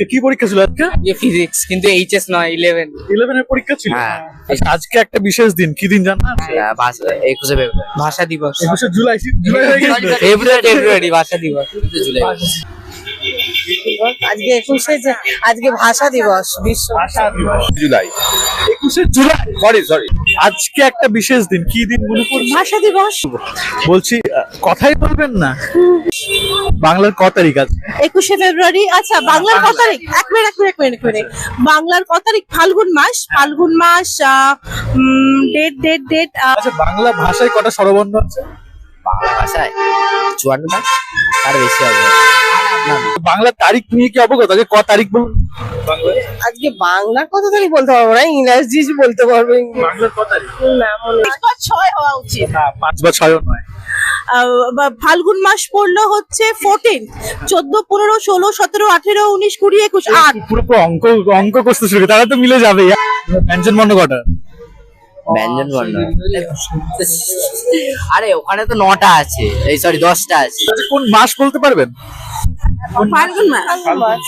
কি পরীক্ষা ছিল আজকে? যে ফিজিক্স কিন্তু এইচএস নয় ইলেভেন ইলেভেনের পরীক্ষা ছিল? হ্যাঁ। আচ্ছা, আজকে একটা বিশেষ দিন কি দিন জানা আছে একুশে ফেব্রুয়ারি। ভাষা দিবস। একুশে জুলাই জুলাই হয়ে গেছে। ফেব্রুয়ারি ফেব্রুয়ারি ভাষা দিবস জুলাই। আজকে একুশে আজকে ভাষা দিবস বিশ্ব জুলাই একুশে জুলাই। সরি সরি আজকে একটা বিশেষ দিন কি দিন মনে পড়ছে? ভাষা দিবস বলছি আহ, কথাই বলবেন না। বাংলার ক তারিখ আছে একুশে ফেব্রুয়ারি আচ্ছা বাংলার কত তারিখ? এক মিনিট এক মিনিট এক মিনিট মিনিট। বাংলার ক তারিখ? ফাল্গুন মাস? ফাল্গুন মাস ডেট ডেট ডেট আচ্ছা বাংলা ভাষায় কটা স্বরবর্ণ আছে? বাংলা ভাষায় চুয়ান্নটা তার বেশি হবে। বাংলা তারিখ নিয়ে কি অবগত? আজকে ক তারিখ বলুন। আজকে বাংলার কত তারিখ বলতে পারব না ইংরেজি বলতে পারব। বাংলার ক তারিখ? না মনে ছয় হওয়া উচিত। পাঁচ বা ছয় নয়। ফাল্গুন মাস পড়ল হচ্ছে ফোরটিন চোদ্দ পনেরো ষোলো সতেরো আঠেরো উনিশ কুড়ি একুশ আট। পুরো পুরো অঙ্ক অঙ্ক করতে শুরু করে, তাহলে তো মিলে যাবে। ব্যঞ্জন বর্ণ কটা? ব্যঞ্জন বর্ণ। আরে ওখানে তো নটা আছে। এই সরি দশটা আছে। আচ্ছা, কোন মাস বলতে পারবেন? ফাল্গুন মাস।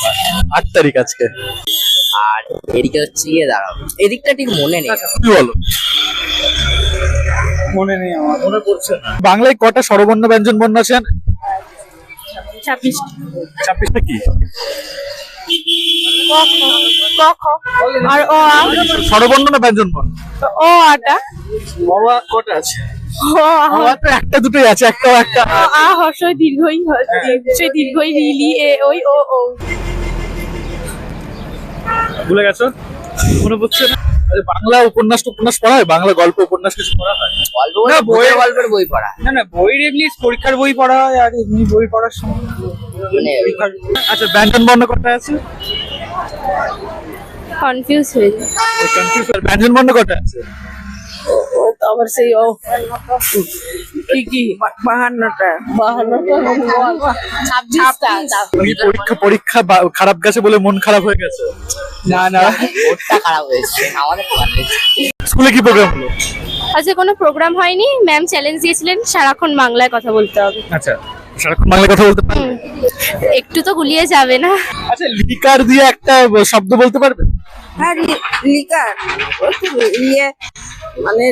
আট তারিখ আজকে। আর এদিকে হচ্ছে গিয়ে দাঁড়াবো এদিকটা ঠিক মনে নেই। কি বলো? মনে নেই আমার। মনে পড়ছে না। বাংলায় কটা স্বরবর্ণ ব্যঞ্জন বর্ণ আছে? ছাব্বিশটা। কি? আর ও স্বরবর্ণ না ব্যঞ্জন বর্ণ? ও আটা বাবা কটা আছে? ও আ বাবা তো একটা দুটোই আছে একটাও একটা আ হর্ষই দীর্ঘই হর্ষই দীর্ঘই রিলি এ ওই ও ও। ভুলে গেছো? মনে পড়ছে না? বাংলা উপন্যাস উপন্যাস পড়া হয়? বাংলা গল্প উপন্যাস কিছু পড়া হয়? গল্প বই বইয়ের গল্পের বই পড়া। না না বইয়ের এমনি পরীক্ষার বই পড়া হয় আর এমনি বই পড়ার সময় মানে আচ্ছা ব্যঞ্জন বর্ণ কটা আছে? কনফিউজ হয়ে যায়। কনফিউজ ব্যঞ্জন বর্ণ কটা আছে? আবার সেই কি কি? বাহান্নটা। বাহান্নটা? পরীক্ষা পরীক্ষা খারাপ গেছে বলে মন খারাপ হয়ে গেছে? না না। খারাপ হয়েছে। স্কুলে কি প্রোগ্রাম হলো? আজকে কোনো প্রোগ্রাম হয়নি? ম্যাম চ্যালেঞ্জ দিয়েছিলেন সারাক্ষণ বাংলায় কথা বলতে হবে। আচ্ছা সারাক্ষণ কথা বলতে পারবে? একটু তো গুলিয়ে যাবে না। আচ্ছা লিকার দিয়ে একটা শব্দ বলতে পারবে? হ্যাঁ লিকার। ইয়ে মানে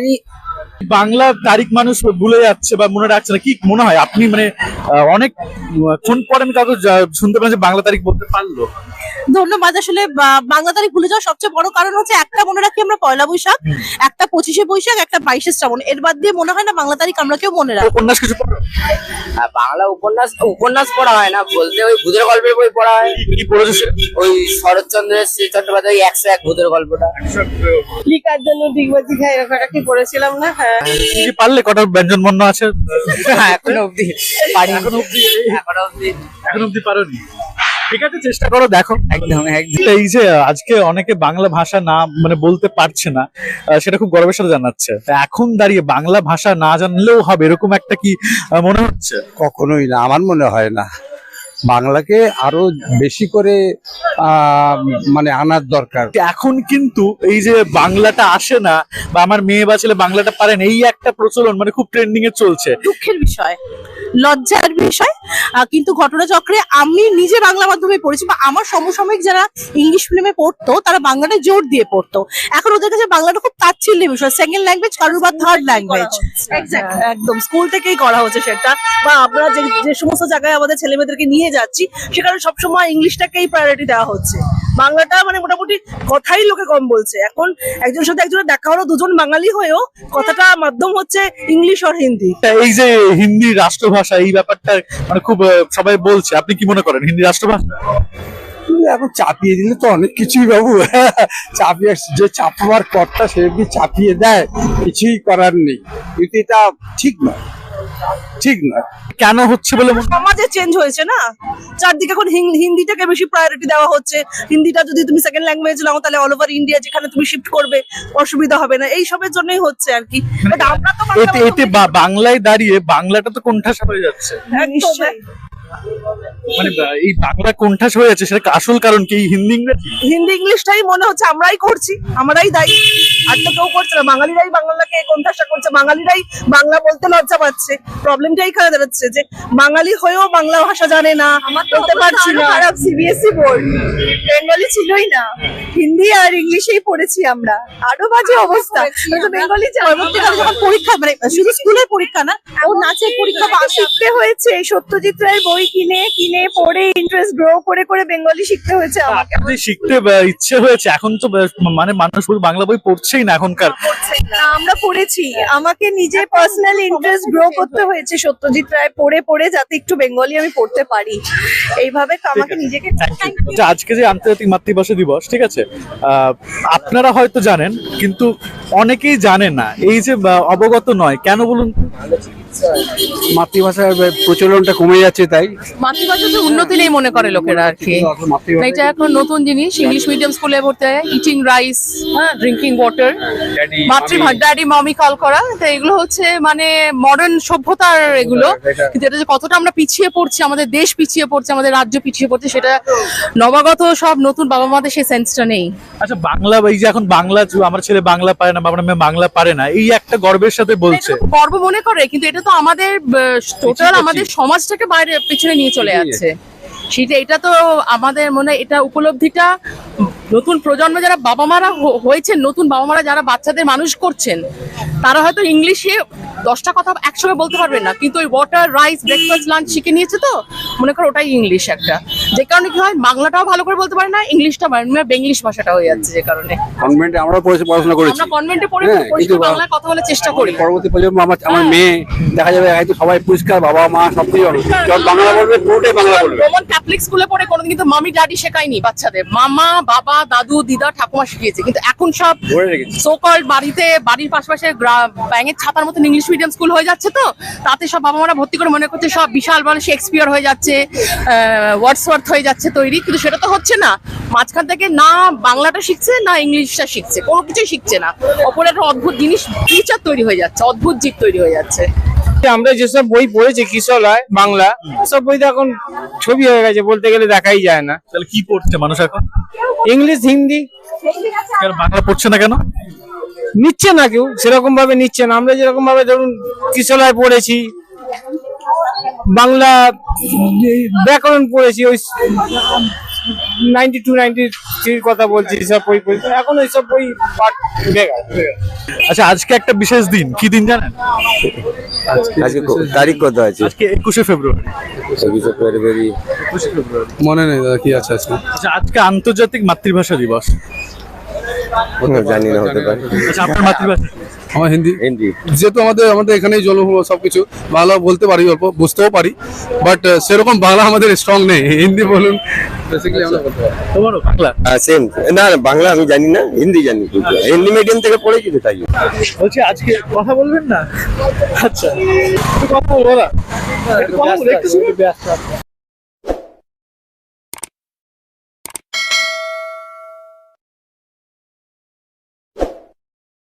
রি- বাংলা তারিখ মানুষ ভুলে যাচ্ছে বা মনে রাখছে না। কি মনে হয়? আপনি মানে অনেক ফোন পরে আমি কাউকে শুনতে পারেন যে বাংলা তারিখ বলতে পারল। ধন্যবাদ আসলে বা- বাংলা তারিখ ভুলে যাওয়ার সবচেয়ে বড় কারণ হচ্ছে একটা মনে রাখি আমরা পয়লা বৈশাখ একটা পঁচিশে বৈশাখ একটা বাইশে শ্রাবণ। এর বাদ দিয়ে মনে হয় না বাংলা তারিখ আমরা কেউ মনে রাখি। উপন্যাস কিছু আর বাংলা উপন্যাস উপন্যাস পড়া হয় না বলতে ওই ভূতের গল্পের বই পড়া হয়। কি- পড়েছো ওই শরৎচন্দ্রের শ্রী চট্টোপাধ্যায় ওই একশো এক ভূতের গল্পটা। লিখার জন্য ডিগবাজি খাই এরকম একটা কি পড়েছিলাম না? হ্যাঁ। পারলে? কটা ব্যঞ্জন বর্ণ আছে? এখনও অব্দি পারি এখনও অব্দি এখনও অব্দি এখন অব্দি পারোনি? ঠিক আছে চেষ্টা করো দেখো। একদম একদম। এই যে আজকে অনেকে বাংলা ভাষা না মানে বলতে পারছে না আহ, সেটা খুব গর্বের সাথে জানাচ্ছে। তা এখন দাঁড়িয়ে বাংলা ভাষা না জানলেও হবে এরকম একটা কি মনে হচ্ছে? কখনোই না আমার মনে হয় না। বাংলাকে আরও বেশি করে আহ, মানে আনার দরকার। এখন কিন্তু এই যে বাংলাটা আসে না বা আমার মেয়ে বা ছেলে বাংলাটা পারেন এই একটা প্রচলন মানে খুব ট্রেন্ডিং এ চলছে। দুঃখের বিষয় লজ্জার বিষয়। আহ, কিন্তু ঘটনাচক্রে আমি নিজে বাংলা মাধ্যমে পড়েছি বা আমার সমসাময়িক যারা ইংলিশ ফিল্মে পড়তো তারা বাংলাটা জোর দিয়ে পড়তো। এখন ওদের কাছে বাংলাটা খুব তাচ্ছিল্যের বিষয় সেকেন্ড ল্যাঙ্গুয়েজ কারোর বা থার্ড ল্যাঙ্গুয়েজ একদম। স্কুল থেকেই করা হচ্ছে সেটা। বা আমরা যে যে সমস্ত জায়গায় আমাদের ছেলে মেয়েদেরকে নিয়ে যাচ্ছি সেখানে সবসময় ইংলিশটাকেই প্রায়োরিটি দেওয়া হচ্ছে। বাংলাটা মানে মোটামুটি কথাই লোকে কম বলছে। এখন একজনের সাথে একজনের দেখা হলো দুজন বাঙালি হয়েও কথাটা মাধ্যম হচ্ছে ইংলিশ আর হিন্দি। এই যে হিন্দি রাষ্ট্রভাষা এই ব্যাপারটা মানে খুব সবাই বলছে। আপনি কি মনে করেন হিন্দি রাষ্ট্রভাষা? এখন চাপিয়ে দিলে তো অনেক কিছুই বাবু। চাপিয়ে যে চাপাবার কর্তা সে যদি চাপিয়ে দেয় কিছুই করার নেই। কিন্তু এটা ঠিক নয়। ঠিক নয় কেন হচ্ছে বলে সমাজে চেঞ্জ হয়েছে না? চারদিকে এখন হিন্দিটাকে বেশি প্রায়োরিটি দেওয়া হচ্ছে। হিন্দিটা যদি তুমি সেকেন্ড ল্যাঙ্গুয়েজ নাও তাহলে অল ওভার ইন্ডিয়া যেখানে তুমি শিফট করবে অসুবিধা হবে না। এই সবের জন্যই হচ্ছে আর কি। আমরা তো বাংলা এতে এতে বাংলায় দাঁড়িয়ে বাংলাটা তো কোণঠাসা হয়ে যাচ্ছে। মানে এই বাংলা কোণঠাস হয়ে যাচ্ছে সেটা আসল কারণ কি? হিন্দি ইংরেজি? হিন্দি ইংলিশটাই মনে হচ্ছে আমরাই করছি আমরাই দায়ী। আর তো কেউ করছে না। বাঙালিরাই বাংলাকে কোনঠাসা করছে। বাঙালিরাই বাংলা বলতে লজ্জা পাচ্ছে। প্রবলেমটা এখানে দাঁড়াচ্ছে যে বাঙালি হয়েও বাংলা ভাষা জানে না বলতে পারছি না। খারাপ সিবিএসই বোর্ড বেঙ্গলি ছিলই না। হিন্দি আর ইংলিশেই পড়েছি আমরা। আরও বাজে অবস্থা। বেঙ্গলি পরবর্তীকালে যখন পরীক্ষা মানে শুধু স্কুলের পরীক্ষা না ও নাচের পরীক্ষা বা শিখতে হয়েছে। সত্যজিৎ রায়ের বই কিনে কিনে পড়ে ইন্টারেস্ট গ্রো করে করে বেঙ্গলি শিখতে হয়েছে আমাকে। শিখতে ইচ্ছে হয়েছে। এখন তো মানে মানুষ বাংলা বই পড়ছেই না এখনকার। আমরা পড়েছি। আমাকে নিজে পার্সোনাল ইন্টারেস্ট গ্রো করতে হয়েছে। সত্যজিৎ রায় পড়ে পড়ে যাতে একটু বেঙ্গলি আমি পড়তে পারি। এইভাবে তো আমাকে নিজেকে যে আজকে যে আন্তর্জাতিক মাতৃভাষা দিবস ঠিক আছে? আহ, আপনারা হয়তো জানেন কিন্তু অনেকেই জানে না। এই যে অবগত নয়। কেন বলুন? মাতৃভাষার প্রচলনটা কমে যাচ্ছে তাই। মাতৃভাষাতে উন্নতি নেই মনে করে লোকেরা আর কি। এটা এখন নতুন জিনিস ইংলিশ মিডিয়াম স্কুলে পড়তে হয় ইটিং রাইস হ্যাঁ ড্রিঙ্কিং ওয়াটার মাতৃভাষা ড্যাডি মামি কল করা তো এগুলো হচ্ছে মানে মডার্ন সভ্যতার এগুলো। কিন্তু এটা যে কতটা আমরা পিছিয়ে পড়ছি আমাদের দেশ পিছিয়ে পড়ছে আমাদের রাজ্য পিছিয়ে পড়ছে সেটা নবাগত সব নতুন বাবা মাদের সেই সেন্সটা নেই। আচ্ছা বাংলা এই যে এখন বাংলা আমার ছেলে বাংলা পারে না বা আমার মেয়ে বাংলা পারে না এই একটা গর্বের সাথে বলছে। গর্ব মনে করে কিন্তু এটা তো আমাদের টোটাল আমাদের সমাজটাকে বাইরে পিছনে নিয়ে চলে যাচ্ছে। সেটা এটা তো আমাদের মনে এটা উপলব্ধিটা নতুন প্রজন্ম যারা বাবা মারা হয়েছেন নতুন বাবা মারা যারা বাচ্চাদের মানুষ করছেন তারা হয়তো ইংলিশে দশটা কথা একসঙ্গে বলতে পারবে না কিন্তু ওই ওয়াটার রাইস ব্রেকফাস্ট লাঞ্চ শিখে নিয়েছে তো? মনে করো ওটাই ইংলিশ একটা। যে কারণে কি হয় বাংলাটাও ভালো করে বলতে পারে না ইংলিশটা বেঙ্গলিশ ভাষাটা হয়ে যাচ্ছে যে কারণে। কনভেন্টে আমরা পড়েছি পড়াশোনা করেছি। আমরা কনভেন্টে পড়ে হ্যাঁ, পরিষ্কার কিন্তু বা- বাংলায় কথা বলার চেষ্টা করি। পরবর্তী প্রজন্ম আমার আমার হ্যাঁ। মেয়ে দেখা যাবে হয়তো সবাই পরিষ্কার বাবা মা সব কিছু। যখন বাংলা বলবে পুরোটাই বাংলা বলবে। রোমান ক্যাথলিক স্কুলে পড়ে কোনোদিন কিন্তু মামি ড্যাডি শেখায়নি বাচ্চাদের। মামা বাবা দাদু দিদা ঠাকুমা শিখিয়েছে। কিন্তু এখন সব রেখেছি। সোকল বাড়িতে বাড়ির পাশাপাশি ব্যাঙের ছাতার মতন ইংলিশ মিডিয়াম স্কুল হয়ে যাচ্ছে তো তাতে সব বাবা মারা ভর্তি করে মনে করছে সব বিশাল বড় শেক্সপিয়ার হয়ে যাচ্ছে ওয়ার্ডসওয়ার্থ হয়ে যাচ্ছে তৈরি কিন্তু সেটা তো হচ্ছে না। মাঝখান থেকে না বাংলাটা শিখছে না ইংলিশটা শিখছে কোনো কিছুই শিখছে না। অপর একটা অদ্ভুত জিনিস টিচার তৈরি হয়ে যাচ্ছে অদ্ভুত জীব তৈরি হয়ে যাচ্ছে। আমরা যেসব বই পড়েছি কিশলয় বাংলা সব বই তো এখন ছবি হয়ে গেছে বলতে গেলে দেখাই যায় না। তাহলে কি পড়ছে মানুষ এখন? ইংলিশ হিন্দি। বাংলা পড়ছে না কেন? নিচ্ছে না কেউ সেরকম ভাবে নিচ্ছে না। আমরা যেরকম ভাবে ধরুন কিশলয় পড়েছি বাংলা ব্যাকরণ পড়েছি ওই নাইনটি টু নাইনটি থ্রির কথা বলছি সব বই পড়েছি। এখন ওইসব বই পাঠ উঠে আচ্ছা আজকে একটা বিশেষ দিন কি দিন জানেন? আজকে তারিখ কত আছে? আজকে একুশে ফেব্রুয়ারি। চব্বিশে একুশে ফেব্রুয়ারি। মনে নেই দাদা কি আছে আজকে? আচ্ছা আজকে আন্তর্জাতিক মাতৃভাষা দিবস। জানি না হতে পারে। আচ্ছা আপনার মাতৃভাষা? আমার হিন্দি। হিন্দি। যেহেতু আমাদের আমাদের এখানেই জন্ম সবকিছু বাংলা বলতে পারি অল্প বুঝতেও পারি বাট সেরকম বাংলা আমাদের স্ট্রং নেই হিন্দি বলুন। বেসিক্যালি আমরা বলতে পারি। তোমারও বাংলা? সেম না না, বাংলা আমি জানি না হিন্দি জানি। হিন্দি মিডিয়াম থেকে পড়েছি তো তাই। বলছি আজকে কথা বলবেন না? আচ্ছা। কথা বলব না